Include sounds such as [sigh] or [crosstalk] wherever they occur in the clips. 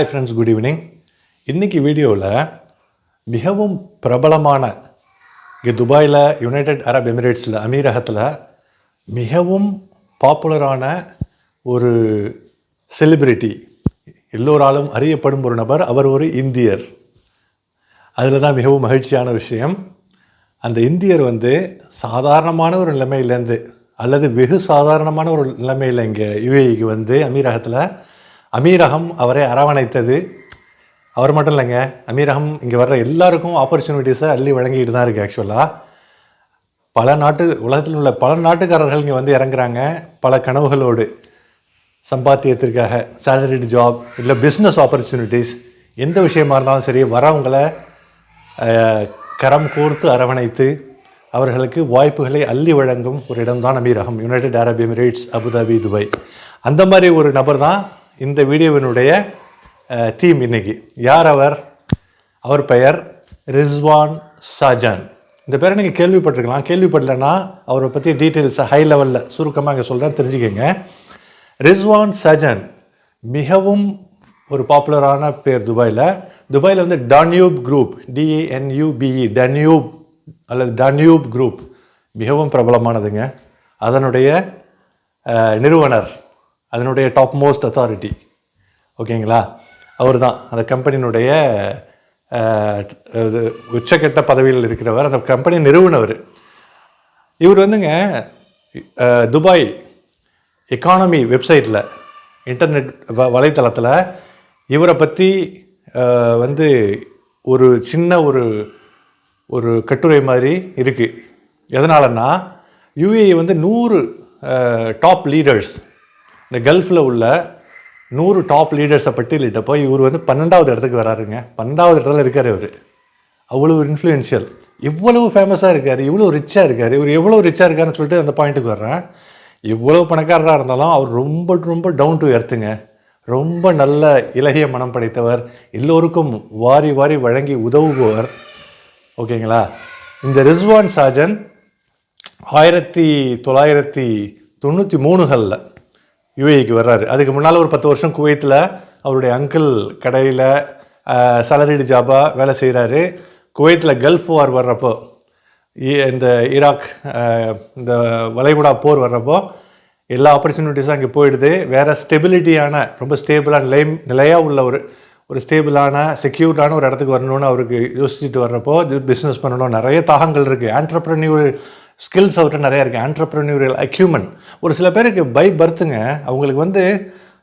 Hi friends good evening இன்னைக்கு வீடியோவில் மிகவும் பிரபலமான இங்கே துபாயில் யுனைடெட் அரப் எமிரேட்ஸில் அமீரகத்தில் மிகவும் பாப்புலரான ஒரு செலிபிரிட்டி எல்லோராலும் அறியப்படும் ஒரு நபர் அவர் ஒரு இந்தியர். அதில் தான் மிகவும் மகிழ்ச்சியான விஷயம். அந்த இந்தியர் வந்து சாதாரணமான ஒரு நிலைமையிலேருந்து அல்லது வெகு சாதாரணமான ஒரு நிலைமையில் இங்கே யுஏஇக்கு வந்து அமீரகத்தில் அமீரகம் அவரை அரவணைத்தது. அவர் மட்டும் இல்லைங்க அமீரகம் இங்கே வர்ற எல்லாருக்கும் ஆப்பர்ச்சுனிட்டிஸை அள்ளி வழங்கிட்டு தான் இருக்குது ஆக்சுவலாக பல நாட்டு உலகத்தில் உள்ள பல நாட்டுக்காரர்கள் இங்கே வந்து இறங்குறாங்க பல கனவுகளோடு. சம்பாத்தியத்திற்காக சேலரிடு ஜாப் இல்லை பிஸ்னஸ் ஆப்பர்ச்சுனிட்டிஸ் எந்த விஷயமா இருந்தாலும் சரி வரவங்களை கரம் கோர்த்து அரவணைத்து அவர்களுக்கு வாய்ப்புகளை அள்ளி வழங்கும் ஒரு இடம்தான் அமீரகம் United Arab Emirates Abu Dhabi Dubai அந்த மாதிரி ஒரு நபர் தான் இந்த வீடியோவினுடைய தீம் இன்னைக்கு. யார் அவர்? அவர் பெயர் ரிஸ்வான் சாஜான். இந்த பேரை நீங்கள் கேள்விப்பட்டிருக்கலாம். கேள்விப்படலைன்னா அவரை பற்றி டீட்டெயில்ஸை ஹை லெவலில் சுருக்கமாக இங்கே சொல்கிறேன் தெரிஞ்சுக்கோங்க. ரிஸ்வான் சஜன் மிகவும் ஒரு பாப்புலரான பேர் துபாயில். துபாயில் வந்து டன்யூப் குரூப் டிஏஎன்யூபிஇ டன்யூப் அல்லது டன்யூப் குரூப் மிகவும் பிரபலமானதுங்க. அதனுடைய நிறுவனர் அதனுடைய டாப் மோஸ்ட் அத்தாரிட்டி ஓகேங்களா? அவர் தான் அந்த கம்பெனியினுடைய இது உச்சக்கட்ட பதவியில் இருக்கிறவர். அந்த கம்பெனி நிறுவனவர். இவர் வந்துங்க துபாய் எக்கானமி வெப்சைட்டில் இன்டர்நெட் வ வலைத்தளத்தில் இவரை பற்றி வந்து ஒரு சின்ன ஒரு ஒரு கட்டுரை மாதிரி இருக்குது எதனாலன்னா யூஏஇ வந்து நூறு டாப் லீடர்ஸ் இந்த கல்ஃபில் உள்ள நூறு டாப் லீடர்ஸை பட்டியலிட்டப்போ இவர் வந்து பன்னெண்டாவது இடத்துக்கு வராருங்க. பன்னெண்டாவது இடத்துல இருக்கார் இவர். அவ்வளவு இன்ஃப்ளூயன்ஷியல் இவ்வளவு ஃபேமஸாக இருக்கார் இவ்வளோ ரிச்சாக இருக்கார் இவர் எவ்வளோ ரிச்சாக இருக்காருன்னு சொல்லிட்டு அந்த பாயிண்ட்டுக்கு வர்றேன். இவ்வளவு பணக்காரராக இருந்தாலும் அவர் ரொம்ப ரொம்ப டவுன் டு எர்த்துங்க ரொம்ப நல்ல இலகிய மனம் படைத்தவர். எல்லோருக்கும் வாரி வாரி வழங்கி உதவுபவர். ஓகேங்களா? இந்த ரிஸ்வான் சாஜன் ஆயிரத்தி தொள்ளாயிரத்தி தொண்ணூற்றி மூணுகளில் யூஏக்கு வர்றாரு. அதுக்கு முன்னால் ஒரு பத்து வருஷம் குவைத்தில் அவருடைய அங்கிள் கடையில் சேலரிடு ஜாபாக வேலை செய்கிறாரு குவைத்தில் கல்ஃப் வார் வர்றப்போ இந்த ஈராக் இந்த வளைகுடா போர் வர்றப்போ எல்லா ஆப்பர்ச்சுனிட்டிஸும் அங்கே போயிடுது. வேறு ஸ்டெபிலிட்டியான ரொம்ப ஸ்டேபிளாக நிலை நிலையாக உள்ள ஒரு ஒரு ஸ்டேபிளான செக்யூர்டான ஒரு இடத்துக்கு வரணும்னு அவருக்கு யோசிச்சுட்டு வர்றப்போ பிஸ்னஸ் பண்ணணும். நிறைய தாகங்கள் இருக்குது ஆண்டர்ப்ரன்யூர் ஸ்கில்ஸ் அவர்கிட்ட நிறையா இருக்குது ஆண்டர்ப்ரனியூரியல் அக்யூமன் ஒரு சில பேருக்கு பை பர்த்துங்க அவங்களுக்கு வந்து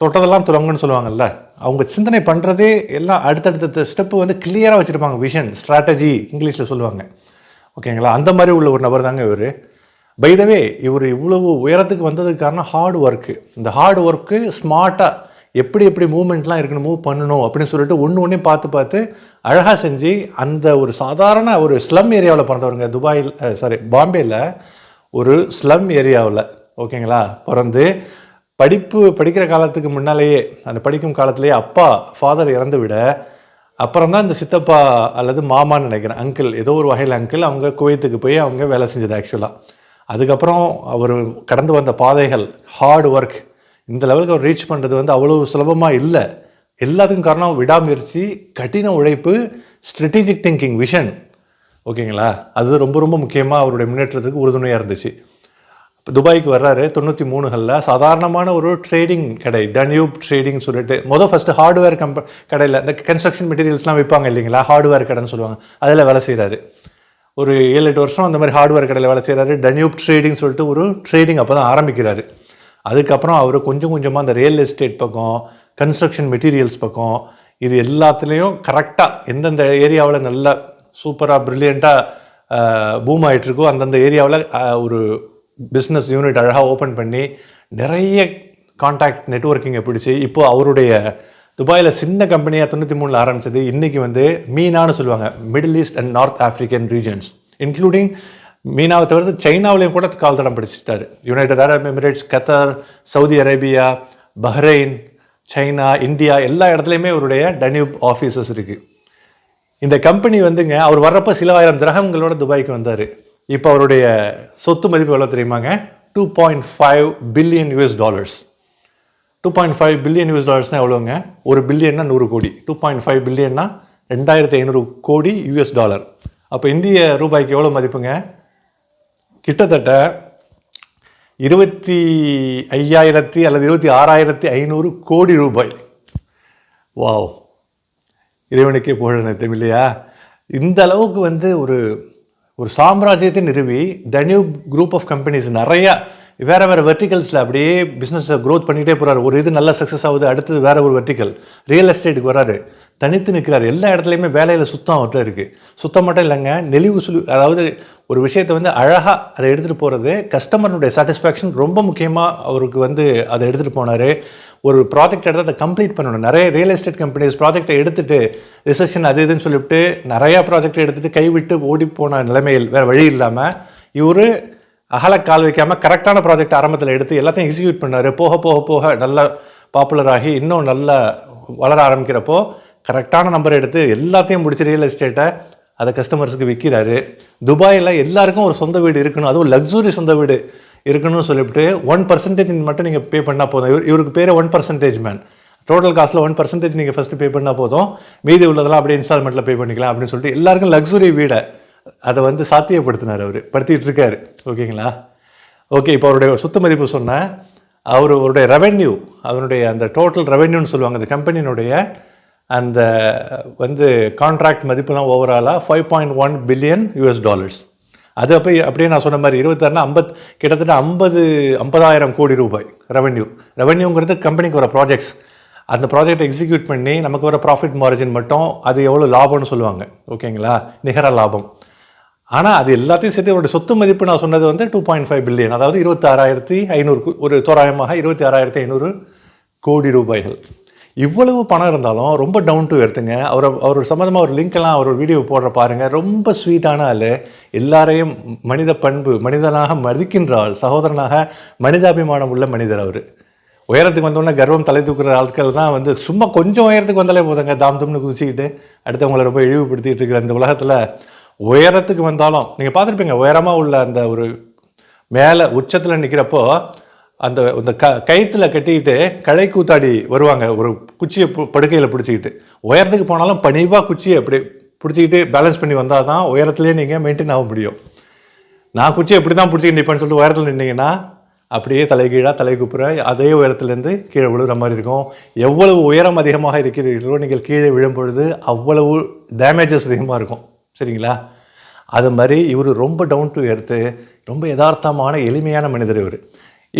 தொட்டதெல்லாம் துறங்குன்னு சொல்லுவாங்கல்ல அவங்க சிந்தனை பண்ணுறதே எல்லாம் அடுத்தடுத்த ஸ்டெப்பு வந்து கிளியராக வச்சுருப்பாங்க. விஷன் ஸ்ட்ராட்டஜி இங்கிலீஷில் சொல்லுவாங்க. ஓகேங்களா அந்த மாதிரி உள்ள ஒரு நபர் தாங்க இவர். பைதவே இவர் இவ்வளவு உயரத்துக்கு வந்ததுக்கு காரணம் ஹார்ட் ஒர்க்கு இந்த ஹார்ட் ஒர்க்கு ஸ்மார்ட்டாக எப்படி எப்படி மூமெண்ட்லாம் இருக்கணும் மூவ் பண்ணணும் அப்படின்னு சொல்லிட்டு ஒன்று ஒன்றையும் பார்த்து பார்த்து அழகாக செஞ்சு அந்த ஒரு சாதாரண ஒரு ஸ்லம் ஏரியாவில் பிறந்தவருங்க துபாயில் சாரி பாம்பேயில் ஒரு ஸ்லம் ஏரியாவில் ஓகேங்களா? பிறந்து படிப்பு படிக்கிற காலத்துக்கு முன்னாலேயே அந்த படிக்கும் காலத்திலேயே அப்பா ஃபாதர் இறந்து விட அப்புறம் தான் இந்த சித்தப்பா அல்லது மாமான்னு நினைக்கிறேன் அங்கிள் ஏதோ ஒரு வகையில் அங்கிள் அவங்க குவைத்துக்கு போய் அவங்க வேலை செஞ்சது ஆக்சுவலாக அதுக்கப்புறம் அவர் கடந்து வந்த பாதைகள் ஹார்ட் ஒர்க் இந்த லெவலுக்கு அவர் ரீச் பண்ணுறது வந்து அவ்வளோ சுலபமாக இல்லை. எல்லாத்துக்கும் காரணம் விடாமுயற்சி கடின உழைப்பு ஸ்ட்ரெட்டிஜிக் திங்கிங் விஷன் ஓகேங்களா அது ரொம்ப ரொம்ப முக்கியமாக அவருடைய முன்னேற்றத்துக்கு உறுதுணையாக இருந்துச்சு. இப்போ துபாய்க்கு வர்றாரு தொண்ணூற்றி மூணுகளில் சாதாரணமான ஒரு ட்ரேடிங் கடை டன்யூப் ட்ரேடிங் சொல்லிட்டு மொதல் ஃபஸ்ட்டு ஹார்ட்வேர் கம்ப கடையில் இந்த கன்ஸ்ட்ரக்ஷன் மெட்டீரியல்ஸ்லாம் விற்பாங்க இல்லைங்களா? ஹார்ட்வேர் கடைன்னு சொல்லுவாங்க. அதில் வேலை செய்கிறாரு ஒரு ஏழு எட்டு வருஷம் அந்த மாதிரி ஹார்ட்வேர் கடையில் வேலை செய்கிறாரு டன்யூப் ட்ரேடிங் சொல்லிட்டு ஒரு ட்ரேடிங் அப்போ தான் ஆரம்பிக்கிறாரு. அதுக்கப்புறம் அவர் கொஞ்சம் கொஞ்சமாக அந்த ரியல் எஸ்டேட் பக்கம் கன்ஸ்ட்ரக்ஷன் மெட்டீரியல்ஸ் பக்கம் இது எல்லாத்துலேயும் கரெக்டாக எந்தெந்த ஏரியாவில் நல்ல சூப்பராக ப்ரில்லியண்ட்டாக பூம் ஆகிட்டுருக்கோ அந்தந்த ஏரியாவில் ஒரு பிஸ்னஸ் யூனிட் அழகாக ஓப்பன் பண்ணி நிறைய காண்டாக்ட் நெட்வொர்க்கிங்கை பிடிச்சி இப்போது அவருடைய துபாயில் சின்ன கம்பெனியாக தொண்ணூற்றி மூணில் ஆரம்பிச்சது இன்றைக்கி வந்து மீனான்னு சொல்லுவாங்க Middle East and North African regions including மீனாவை தவிர்த்து சைனாவிலையும் கூட கால் தடம் பிடிச்சிட்டாரு. United Arab Emirates Qatar Saudi Arabia Bahrain China India எல்லா இடத்துலையுமே அவருடைய டன்யூப் ஆஃபீஸஸ் இருக்குது இந்த கம்பெனி வந்துங்க அவர் வர்றப்போ சில ஆயிரம் கிரகங்களோட துபாய்க்கு வந்தார். இப்போ அவருடைய சொத்து மதிப்பு எவ்வளோ தெரியுமாங்க? Two point five billion US dollars two point five billion US டாலர்ஸ்னால் எவ்வளோங்க ஒரு பில்லியன்னா நூறு கோடி. டூ பாயிண்ட் ஃபைவ் பில்லியன்னா ரெண்டாயிரத்தி ஐநூறு கோடி யூஎஸ் டாலர் அப்போ இந்திய ரூபாய்க்கு எவ்வளோ மதிப்புங்க? கிட்டத்தட்ட இருபத்தி ஐயாயிரத்தி அல்லது இருபத்தி ஆறாயிரத்தி ஐநூறு கோடி ரூபாய். வாவ். இறைவனுக்கே புகழ் இல்லையா இந்த அளவுக்கு வந்து ஒரு ஒரு சாம்ராஜ்யத்தை நிறுவி டனியூப் குரூப் ஆஃப் கம்பெனிஸ் நிறையா வேறு வேறு வெர்டிகல்ஸில் அப்படியே பிஸ்னஸை க்ரோத் பண்ணிகிட்டே போகிறாரு ஒரு இது நல்லா சக்ஸஸ் ஆகுது அடுத்தது வேறு ஒரு வெர்டிக்கல் ரியல் எஸ்டேட்டுக்கு வராரு. தனித்து நிற்கிறார் எல்லா இடத்துலையுமே வேலையில் சுத்தம் அவர்கிட்ட இருக்குது சுத்தம் மட்டும் இல்லைங்க நெளிவு சுழி அதாவது ஒரு விஷயத்தை வந்து அழகாக அதை எடுத்துகிட்டு போகிறது கஸ்டமருடைய சாட்டிஸ்ஃபேக்ஷன் ரொம்ப முக்கியமாக அவருக்கு வந்து அதை எடுத்துகிட்டு போனார். ஒரு ப்ராஜெக்ட் எடுத்து அதை கம்ப்ளீட் பண்ணணும். நிறைய ரியல் எஸ்டேட் கம்பெனிஸ் ப்ராஜெக்டை எடுத்துகிட்டு ரிசப்ஷன் அது இதுன்னு சொல்லிவிட்டு நிறையா ப்ராஜெக்ட் எடுத்துகிட்டு கைவிட்டு ஓடி போன நிலைமையில் வேறு வழி இல்லாமல் இவர் அகல கால் வைக்காமல் கரெக்டான ப்ராஜெக்ட் ஆரம்பத்தில் எடுத்து எல்லாத்தையும் எக்ஸிக்யூட் பண்ணார். போக போக போக நல்ல பாப்புலர் ஆகி இன்னும் நல்லா வளர ஆரம்பிக்கிறப்போ கரெக்டான நம்பர் எடுத்து எல்லாத்தையும் முடிச்சு ரியல் எஸ்டேட்டை அதை கஸ்டமர்ஸுக்கு விற்கிறாரு துபாயில் எல்லாருக்கும் ஒரு சொந்த வீடு இருக்கணும். அதுவும் லக்ஸுரி சொந்த வீடு இருக்கணும்னு சொல்லிவிட்டு ஒன் பர்சன்டேஜ் மட்டும் நீங்கள் பே பண்ணால் போதும். இவர் இவருக்கு பேர் ஒன் பர்சன்டேஜ் மேன் டோட்டல் காஸ்ட்டில் ஒன் பர்சன்டேஜ் நீங்கள் ஃபஸ்ட்டு பே பண்ணால் போதும். மீதி உள்ளதெல்லாம் அப்படியே இன்ஸ்டால்மெண்ட்டில் பே பண்ணிக்கலாம் அப்படின்னு சொல்லிட்டு எல்லாருக்கும் லக்ஸுரி வீடை அதை வந்து சாத்தியப்படுத்தினார் அவர். படுத்திட்டு இருக்காரு ஓகேங்களா? ஓகே இப்போ அவருடைய சுத்த மதிப்பு சொன்னேன் அவர் அவருடைய ரெவென்யூ அவருடைய அந்த டோட்டல் ரெவென்யூன்னு சொல்லுவாங்க அந்த கம்பெனியினுடைய அந்த வந்து கான்ட்ராக்ட் மதிப்புலாம் ஓவராலாக five point one billion US dollars அது அப்போ அப்படியே நான் சொன்ன மாதிரி இருபத்தாறுனா ஐம்பத் கிட்டத்தட்ட ஐம்பது ஐம்பதாயிரம் கோடி ரூபாய் ரெவென்யூ ரெவென்யூங்கிறது கம்பெனிக்கு வர ப்ராஜெக்ட்ஸ் அந்த ப்ராஜெக்ட் எக்ஸிக்யூட் பண்ணி நமக்கு வர ப்ராஃபிட் மார்ஜின் மட்டும் அது எவ்வளோ லாபம்னு சொல்லுவாங்க. ஓகேங்களா? நிகர லாபம். ஆனால் அது எல்லாத்தையும் சேர்த்து அவருடைய சொத்து மதிப்பு நான் சொன்னது வந்து டூ பாயிண்ட் ஃபைவ் பில்லியன் அதாவது இருபத்தி ஆறாயிரத்தி ஐநூறு ஒரு தோராயமாக இருபத்தி ஆறாயிரத்தி ஐநூறு கோடி ரூபாய்கள். இவ்வளவு பணம் இருந்தாலும் ரொம்ப டவுன் டு எடுத்துங்க அவர் அவர் சம்மந்தமாக ஒரு லிங்க்கெல்லாம் அவர் வீடியோ போடுற பாருங்கள் ரொம்ப ஸ்வீட்டான ஆள். எல்லாரையும் மனித பண்பு மனிதனாக மதிக்கின்ற ஆள் சகோதரனாக மனிதாபிமானம் உள்ள மனிதர் அவர். உயரத்துக்கு வந்தோடனே கர்வம் தலை தூக்குற ஆட்கள் தான் வந்து சும்மா கொஞ்சம் உயரத்துக்கு வந்தாலே போதுங்க. தாம் தும்னு குதிச்சிக்கிட்டு அடுத்தவங்களை ரொம்ப இழிவுபடுத்திகிட்டு இருக்கிற இந்த உலகத்தில் உயரத்துக்கு வந்தாலும் நீங்கள் பார்த்துருப்பீங்க உயரமாக உள்ள அந்த ஒரு மேலே உச்சத்தில் நிற்கிறப்போ அந்த இந்த க கயிற்றில் கட்டிக்கிட்டு களை கூத்தாடி வருவாங்க ஒரு குச்சியை படுக்கையில் பிடிச்சிக்கிட்டு. உயரத்துக்கு போனாலும் பணிவாக குச்சியை அப்படி பிடிச்சிக்கிட்டு பேலன்ஸ் பண்ணி வந்தால் தான் உயரத்துலேயே நீங்கள் மெயின்டைன் ஆக முடியும். நான் குச்சியை எப்படி தான் பிடிச்சிக்கிட்டு நிற்பேன்னு சொல்லிட்டு உயரத்தில் நின்னீங்கன்னா அப்படியே தலைகீழாக தலை குப்புற அதே உயரத்துலேருந்து கீழே விழுகிற மாதிரி இருக்கும். எவ்வளவு உயரம் அதிகமாக இருக்கிறீர்களோ நீங்கள் கீழே விழும்பொழுது அவ்வளவு டேமேஜஸ் அதிகமாக இருக்கும். சரிங்களா? அது மாதிரி இவர் ரொம்ப டவுன் டு எர்த்து ரொம்ப யதார்த்தமான எளிமையான மனிதர் இவர்.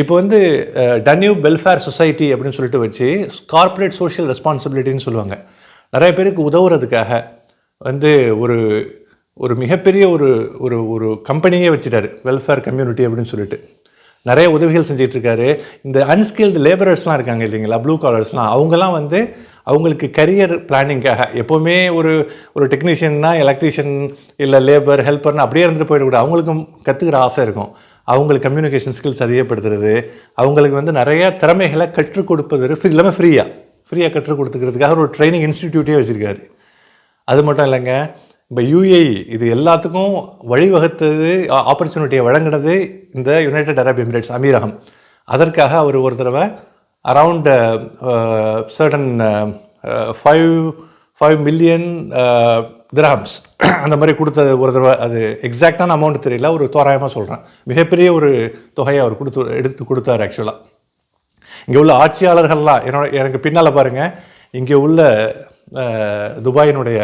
இப்போ வந்து டன்யூ வெல்ஃபேர் சொசைட்டி அப்படின்னு சொல்லிட்டு வச்சு கார்ப்பரேட் சோஷியல் ரெஸ்பான்சிபிலிட்டின்னு சொல்லுவாங்க. நிறைய பேருக்கு உதவுறதுக்காக வந்து ஒரு ஒரு மிகப்பெரிய ஒரு ஒரு ஒரு கம்பெனியே வச்சுட்டாரு. வெல்ஃபேர் கம்யூனிட்டி அப்படின்னு சொல்லிட்டு. நிறைய உதவிகள் செஞ்சிட்ருக்காரு இந்த அன்ஸ்கில்டு லேபரர்ஸ்லாம் இருக்காங்க இல்லைங்களா? ப்ளூ காலர்ஸ்லாம் அவங்கெல்லாம் வந்து அவங்களுக்கு கரியர் பிளானிங்காக எப்போவுமே ஒரு ஒரு டெக்னீஷியன்னா எலக்ட்ரீஷியன் இல்லை லேபர் ஹெல்ப்பர்னு அப்படியே இருந்துட்டு போயிடக்கூடாது. அவங்களுக்கும் கற்றுக்கிற ஆசை இருக்கும். அவங்களுக்கு கம்யூனிகேஷன் ஸ்கில்ஸ் அதிகப்படுத்துறது. அவங்களுக்கு வந்து நிறைய திறமைகளை கற்றுக் கொடுப்பது. ஃப்ரீ இல்லாமல் ஃப்ரீயாக ஃப்ரீயாக கற்றுக் கொடுத்துக்கிறதுக்காக ஒரு ட்ரைனிங் இன்ஸ்டிடியூட்டே வச்சுருக்காரு. அது மட்டும் இல்லைங்க இப்போ யூஏஇ இது எல்லாத்துக்கும் வழிவகுத்தது ஆப்பர்ச்சுனிட்டியை வழங்கினது இந்த யுனைடெட் அரப் எமிரேட்ஸ் அமீரகம். அதற்காக அவர் ஒரு தடவை around certain five five million grams அந்த மாதிரி கொடுத்தது ஒரு தடவை அது எக்ஸாக்டான அமௌண்ட் தெரியல. ஒரு தோராயமாக சொல்கிறேன் மிகப்பெரிய ஒரு தொகையை அவர் கொடுத்து எடுத்து கொடுத்தார் ஆக்சுவலாக இங்கே உள்ள ஆட்சியாளர்கள்லாம் என்னோட எனக்கு பின்னால் பாருங்கள் இங்கே உள்ள துபாயினுடைய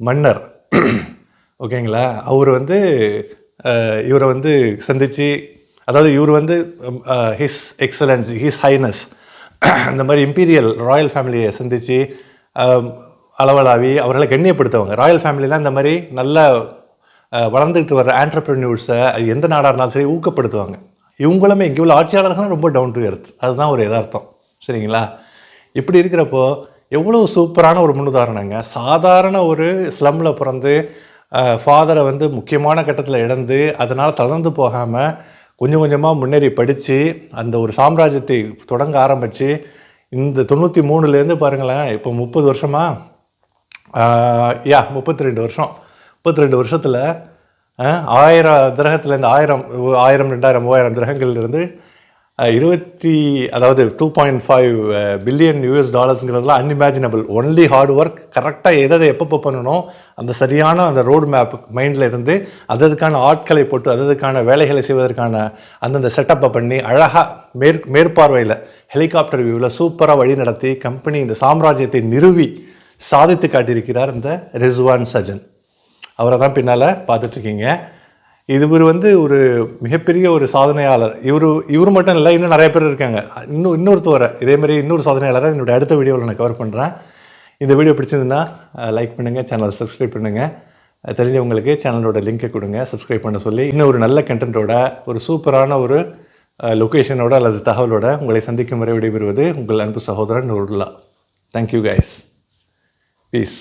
மன்னர். [clears throat] ஓகேங்களா அவர் வந்து இவரை வந்து சந்தித்து அதாவது இவர் வந்து ஹிஸ் எக்ஸலன்ஸ் ஹிஸ் ஹைனஸ் [clears throat] அந்த மாதிரி இம்பீரியல் ராயல் ஃபேமிலியை சந்தித்து அளவலாவி அவர்களை கண்ணியப்படுத்தவங்க. ராயல் ஃபேமிலிலாம் இந்த மாதிரி நல்ல வளர்ந்துக்கிட்டு வர ஆண்டர்பிரினியூர்ஸை அது எந்த நாடாக இருந்தாலும் சரி ஊக்கப்படுத்துவாங்க. இவங்களுமே இங்கே உள்ள ஆட்சியாளர்களும் ரொம்ப டவுன் டு எர்த் அதுதான் ஒரு எதார்த்தம் சரிங்களா? இப்படி இருக்கிறப்போ எவ்வளோ சூப்பரான ஒரு முன்னுதாரணங்க. சாதாரண ஒரு ஸ்லம்மில் பிறந்து ஃபாதரை வந்து முக்கியமான கட்டத்தில் இழந்து அதனால் தளர்ந்து போகாமல் கொஞ்சம் கொஞ்சமாக முன்னேறி படித்து அந்த ஒரு சாம்ராஜ்யத்தை தொடங்க ஆரம்பித்து இந்த தொண்ணூற்றி மூணுலேருந்து பாருங்களேன் இப்போ முப்பது வருஷமாக யா முப்பத்தி ரெண்டு வருஷம். முப்பத்தி ரெண்டு வருஷத்தில் ஆயிரம் கிரகத்துலேருந்து ஆயிரம் ஆயிரம் ரெண்டாயிரம் மூவாயிரம் கிரகங்கள்லேருந்து இருபத்தி அதாவது two point five billion US டாலர்ஸுங்கிறதுலாம் unimaginable only hard work கரெக்டாக எதை எதை எப்பப்போ பண்ணணும் அந்த சரியான அந்த ரோடு மேப் மைண்டில் இருந்து அததுக்கான ஆட்களை போட்டு அததுக்கான வேலைகளை செய்வதற்கான அந்தந்த செட்டப்பை பண்ணி அழகாக மேற் மேற்பார்வையில் ஹெலிகாப்டர் வியூவில் சூப்பராக வழி நடத்தி கம்பெனி இந்த சாம்ராஜ்யத்தை நிறுவி சாதித்து காட்டியிருக்கிறார் இந்த ரிஸ்வான் சஜன் அவரை தான் பின்னால் பார்த்துட்ருக்கீங்க இவர் வந்து ஒரு மிகப்பெரிய ஒரு சாதனையாளர். இவர் இவர் மட்டும் இல்லை இன்னும் நிறைய பேர் இருக்காங்க. இன்னும் இன்னொருத்தவரை இதே மாதிரி இன்னொரு சாதனையாளரை என்னுடைய அடுத்த வீடியோவில் நான் கவர் பண்ணுறேன் இந்த வீடியோ பிடிச்சிருந்துன்னா லைக் பண்ணுங்கள் சேனலை சப்ஸ்கிரைப் பண்ணுங்கள் தெரிஞ்சவங்களுக்கு சேனலோட லிங்கை கொடுங்க சப்ஸ்கிரைப் பண்ண சொல்லி இன்னும் ஒரு நல்ல கண்டென்ட்டோட ஒரு சூப்பரான ஒரு லொக்கேஷனோட அல்லது தகவலோட உங்களை சந்திக்கும் வரை விடைபெறுவது உங்கள் அன்பு சகோதரன் நூருல்லா. Thank you guys piece